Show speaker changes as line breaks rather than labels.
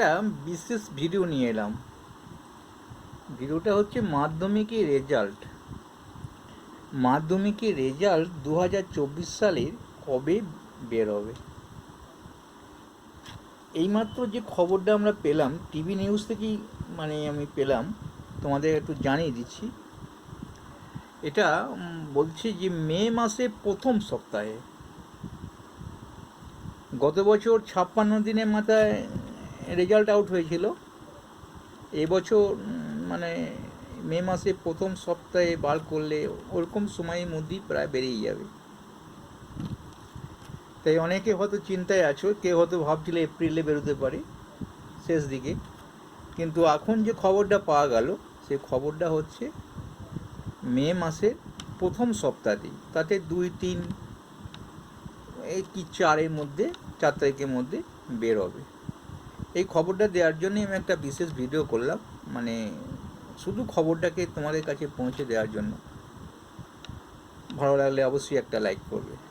একটা বিশেষ ভিডিও নিয়ে এলাম। ভিডিওটা হচ্ছে মাধ্যমিকের রেজাল্ট মাধ্যমিকের রেজাল্ট দু হাজার চব্বিশ সালের কবে বের হবে? এইমাত্র যে খবরটা আমরা পেলাম টিভি নিউজ থেকেই মানে আমি পেলাম, তোমাদের একটু জানিয়ে দিচ্ছি। এটা বলছে যে মে মাসে প্রথম সপ্তাহে। গত বছর ছাপ্পান্ন দিনের মাথায় রেজাল্ট আউট হয়েছিল। এবছর মানে মে মাসে প্রথম সপ্তাহে বার করলে ওরকম সময়ের মধ্যেই প্রায় বেরিয়ে যাবে। তাই অনেকে হয়তো চিন্তায় আছো, কেউ হয়তো ভাবছিল এপ্রিলে বেরোতে পারে শেষ দিকে। কিন্তু এখন যে খবরটা পাওয়া গেল সেই খবরটা হচ্ছে মে মাসের প্রথম সপ্তাহতেই, তাতে দুই, তিন, এই কি চারের মধ্যে, চার তারিখের মধ্যে বের হবে এই খবরটা দেওয়ার জন্যই আমি একটা বিশেষ ভিডিও করলাম। মানে শুধু খবরটাকে তোমাদের কাছে পৌঁছে দেওয়ার জন্য। ভালো লাগলে অবশ্যই একটা লাইক করবে।